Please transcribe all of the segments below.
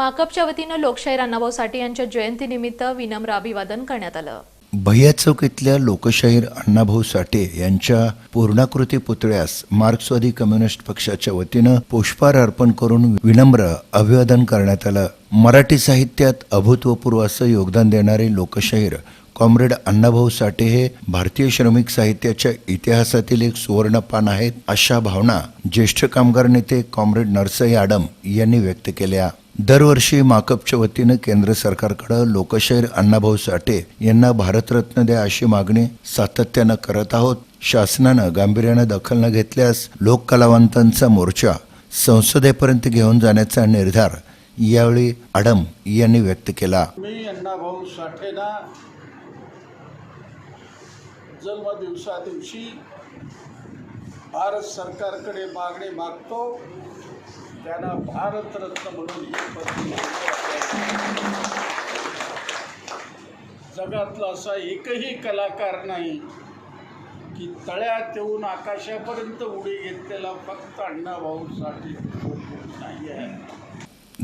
माकपच्या वतीनं लोकशाहीर अण्णाभाऊ साठे यांच्या जयंतीनिमित्त विनम्र अभिवादन करण्यात आलं. भैया चौक इथल्या लोकशाहीर अण्णाभाऊ साठे यांच्या पूर्णाकृती पुतळ्यास मार्क्सवादी कम्युनिस्ट पक्षाच्या वतीनं पुष्पहार अर्पण करून विनम्र अभिवादन करण्यात आलं. मराठी साहित्यात अभूतपूर्व असं योगदान देणारे लोकशाहीर कॉम्रेड अण्णाभाऊ साठे हे भारतीय श्रमिक साहित्याच्या इतिहासातील एक सुवर्णपान आहेत अशा भावना ज्येष्ठ कामगार नेते कॉम्रेड नरसई आडम यांनी व्यक्त केल्या. दरवर्षी माकपच्या वतीनं केंद्र सरकारकडं लोकशाहीर अण्णाभाऊ साठे यांना भारतरत्न द्या अशी मागणी सातत्यानं करत आहोत. शासनानं गांभीर्यानं दखल न घेतल्यास लोककलावंतांचा मोर्चा संसदेपर्यंत घेऊन जाण्याचा निर्धार यावेळी आडम यांनी व्यक्त केला. मी अण्णाभाऊ साठेना जन्मदिवसा दिवशी भारत सरकारकडे मागणी मागतो. त्यांना भारतरत्न म्हणून ही पदवी जगातला असा एकही कलाकार नाही की तळ्यात येऊन आकाशापर्यंत उडी घेतलेला फक्त अण्णाभाऊसाठी नाही आहे.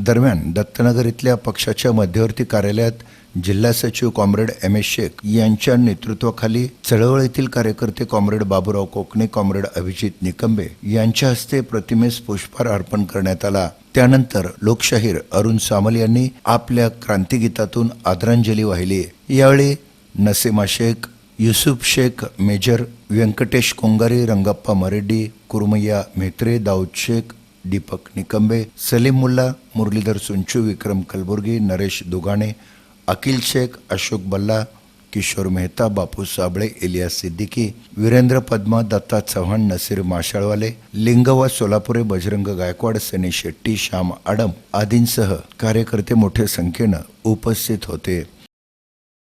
दरम्यान दत्तनगर इथल्या पक्षाच्या मध्यवर्ती कार्यालयात जिल्हा सचिव कॉम्रेड एम एस शेख यांच्या नेतृत्वाखाली चळवळीतील कार्यकर्ते कॉम्रेड बाबूराव कोकणे कॉम्रेड अभिजित निकंबे यांच्या हस्ते प्रतिमेस पुष्पहार अर्पण करण्यात आला. त्यानंतर लोकशाहीर अरुण सामल यांनी आपल्या क्रांतिगीतातून आदरांजली वाहिली. यावेळी नसीमा शेख युसुफ शेख मेजर व्यंकटेश कोंगारी रंगप्पा मरेड्डी कुरमय्या म्हेत्रे दाऊद शेख दीपक निकंबे सलीम मुल्ला मुरलीधर सुंचू विक्रम कलबुर्गी नरेश दुगाणे अकिल शेख अशोक बल्ला किशोर मेहता बापू साबळे इलियास सिद्दीकी वीरेंद्र पद्मा दत्ता चव्हाण नसीर माशाळवाले लिंगवा सोलापुरे बजरंग गायकवाड सनी शेट्टी श्याम आडम आदींसह कार्यकर्ते मोठ्या संख्येनं उपस्थित होते.